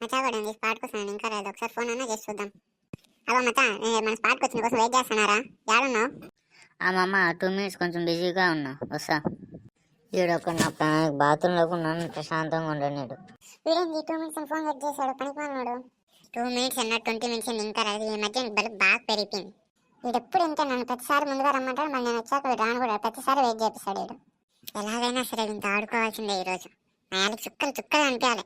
కూడా ఉంది స్పాట్కి వస్తున్నాను. ఇంకా ఒకసారి ఫోన్ అన్నా చేసి చూద్దాం. మచ్చా నేను మన స్పాట్కి వచ్చిన కోసం వెయిట్ చేస్తున్నారా? ఏడున్నావు ఆ మామ టూ మినిట్స్ కొంచెం బిజీగా ఉన్నా. వస్తా. ఈడొక నా బాత్రూంలో ఉన్నాను ప్రశాంతంగా వీడేంది? టూ మినిట్స్ ఫోన్ కట్ చేశాడు. పనికి వాళ్ళాడు టూ మినిట్స్ అన్న ట్వంటీ మినిట్స్ ఇంకా రాదు. ఈ మధ్య బాగా పెరిగిపోయింది. వీడు ఎప్పుడు ఇంతే నన్ను ప్రతిసారి ముందుగా రమ్మంటాడు. మళ్ళీ నేను వచ్చాక వీడు రాను కూడా. ప్రతిసారి వెయిట్ చేపిస్తాడు వీడు. ఎలాగైనా సరే ఇంత ఆడుకోవాల్సిందే ఈరోజు. నా చుక్కలు చుక్కలు అనిపించాలి.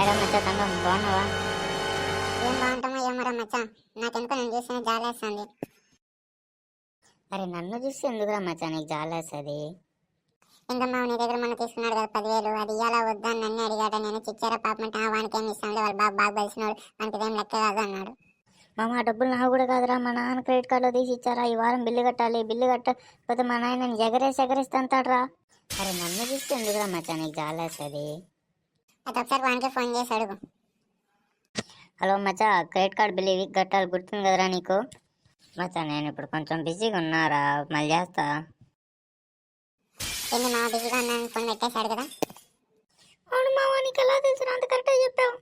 అయినా మచ్చా తంగం బాగున్నావా? ఏం బాగుంటామో ఏమో మచ్చా. నాకెందుకో నేను చూస్తేనే జాలేస్తుంది. అరే నన్ను చూసి ఎందుకురా మచ్చా నీకు జాలేస్తుంది? ఇంకమ్మా నీ దగ్గర మొన్న తీసుకున్నాడు కదా పదివేలు. అది ఇయ్యాలా వద్దా అని నన్ను అడిగాడు నేను చిచ్చారా పాపం అంటే "ఆ, వానికి ఏమి ఇస్తాంలే వాళ్ళ బాబు బాగా బలిసినాడు వానికి ఇదేం లెక్క కాదు అన్నాడు. మామ ఆ డబ్బులు నాకు కూడా కాదురా. మా నాన్న క్రెడిట్ కార్డులో తీసి ఇచ్చారా? ఈ వారం బిల్లు కట్టాలి. బిల్లు కట్టకపోతే మా నాయన ఎగరేసి ఎగరేసి అంటాడురా. అరే నన్ను చూస్తే ఎందుకురా మచ్చా నీకు జాలేస్తుంది? అది ఒకసారి వానికే ఫోన్ చేసి అడుగు. హలో మచ్చా క్రెడిట్ కార్డ్ బిల్ ఇవి కట్టాలి గుర్తుంది కదరా నీకు? మచ్చా నేను ఇప్పుడు కొంచెం బిజీగా ఉన్నారా? మళ్ళీ చేస్తా. ఏంది మా బిజీగా ఉన్నాను ఫోన్ పెట్టేశాడు కదా? అవును మామ నీకు ఎలా తెలుసు? అంత కరెక్ట్గా చెప్పావు.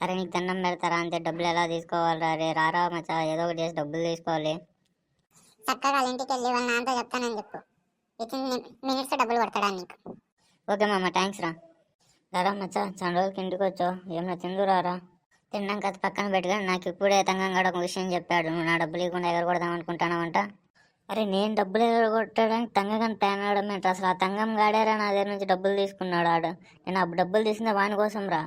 అరే నీకు దండం పెడతారా? అంతే డబ్బులు ఎలా తీసుకోవాలరా? రే రారా మచ్చా ఏదో ఒకటి చేసి డబ్బులు తీసుకోవాలి. చక్కగా వాళ్ళ ఇంటికి వెళ్ళి వాళ్ళ నాన్నతో చెప్తానని చెప్పు. విత్ ఇన్ మినిట్స్ డబ్బులు కొడతాడా నీకు? ఓకే మామ థ్యాంక్స్ రా. రారా మచ్చా చాలా రోజులకి ఇంటికి వచ్చావు. ఏమన్నా తిందు రారా అది పక్కన పెట్టుకొని నాకు ఇప్పుడే తంగంగాడు ఒక విషయం చెప్పాడు. నువ్వు నా డబ్బులు ఇవ్వకుండా ఎగరగొడదాం అనుకుంటానావంట అరే నేను డబ్బులు ఎగరగొట్టడానికి తంగగాని ప్లాన్ ఆడడం ఏంటి అసలు ఆ తంగం గాడారా నా దగ్గర నుంచి డబ్బులు తీసుకున్నాడు ఆడు. నేను ఆ డబ్బులు తీసుకున్న వాని కోసం రా.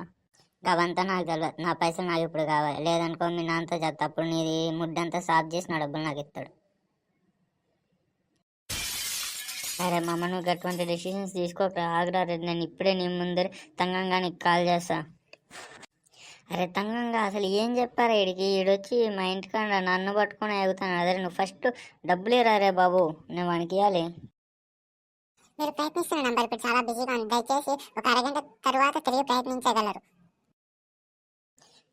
అవంతా నాకు తెలియదు నా పైసలు నాకు ఇప్పుడు కావాలి. లేదనుకో మీ నాన్నతో చెప్తా అప్పుడు నీది ముడ్డంతా సాఫ్ చేసి నా డబ్బులు నాకు ఇస్తాడు. అరే మామ నువ్వు అటువంటి డెసిషన్స్ తీసుకోక. ఆగ్రా నేను ఇప్పుడే నీ ముందర తంగంగా నీకు కాల్ చేస్తా. అరే తంగంగా అసలు ఏం చెప్పారా వీడికి? వీడొచ్చి మా ఇంటికాడ నన్ను పట్టుకొని ఎగుతాను అదే నువ్వు ఫస్ట్ డబ్బులు రే బాబు నేను వానికి ఇవ్వాలి మీరు ప్రయత్నిస్తున్న నంబర్ ఇప్పుడు చాలా బిజీగా ఉంది. దయచేసి ఒక అరగంట తరువాత తిరిగి ప్రయత్నించగలరు.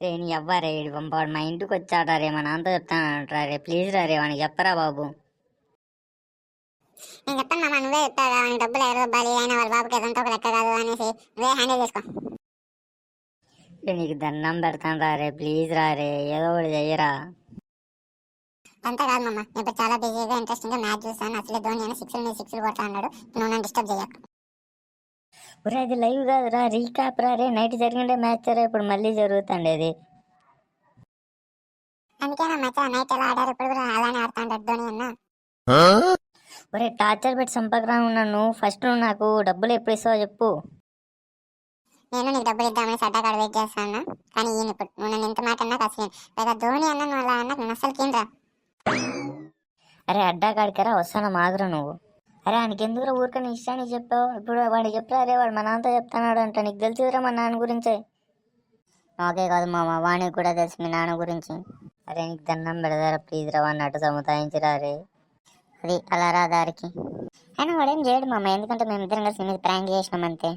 రే నీ ఎవ్వరే వీడు పంపాడు మా ఇంటికి వచ్చాడా రే? మా నాన్నతో చెప్తానంటారా రే ప్లీజ్ రా రే వానికి చెప్పరా బాబు. నేను చెప్పాను నువ్వే చెప్పాడు ఆయన డబ్బులు ఎవరు ఇవ్వాలి అయినా వాళ్ళ బాబుకి ఎదంతా ఒక లెక్క కాదు అనేసి నువ్వే హ్యాండిల్ చేసుకో. రే నీకు దండం పెడతాను రా రే ప్లీజ్ రా రే ఏదో ఒకటి చెయ్యరా. అంతా కాదు మామ నేను ఇప్పుడు చాలా బిజీగా ఇంట్రెస్టింగ్గా మ్యాచ్ చూస్తాను అసలే ధోని అని సిక్స్ మీద సిక్స్ కొడతా అన్నాడు నువ్వు నన్ను డిస్టర్బ్ చేయకు. ఒరే అది లైవ్ కాదురా రీకాప్ రా రే నైట్ జరిగిండే మ్యాచ్ రా ఇప్పుడు మళ్ళీ జరుగుతుంది అది అందుకే నా మచ్చ నైట్ ఎలా ఆడారు ఇప్పుడు కూడా అలానే ఆడుతా ఉంటాడు ధోని అన్న. ఒరే టార్చర్ పెట్టి సంపకరా ఉన్నాను ఫస్ట్ నువ్వు నాకు డబ్బులు ఎప్పుడు ఇస్తావో చెప్పు. నేను నీకు డబ్బులు ఇద్దామని సడ్డాకాడ వెయిట్ చేస్తాను కానీ ఈయన ఇప్పుడు నువ్వు నన్ను ఎంత మాట అన్నా అసలు పైగా ధోని అన్న నువ్వు అలా అన్నా నేను అసలు కింద అరే అడ్డా కాడికరా వస్తాను మాగురా నువ్వు. అరే ఆయనకి ఎందుకురా ఊరికని ఇష్టానికి చెప్పావు? ఇప్పుడు వాడికి చెప్పరా అరే వాడు మా నాన్నతో చెప్తున్నాడు అంట నీకు తెలుసురా మా నాన్న గురించే. నాకే కాదు మామ వానికి కూడా తెలుసు మీ నాన్న గురించి. అరే నీకు దండం పెడతారా? ప్లీజ్ రా వాడిని అటు సముదాయించరా రే. అది అలా రా దారికి అయినా వాడేం చేయడు మామ ఎందుకంటే మేము ఇద్దరం కలిసి మీద ప్రాంక్ చేసినాం అంతే.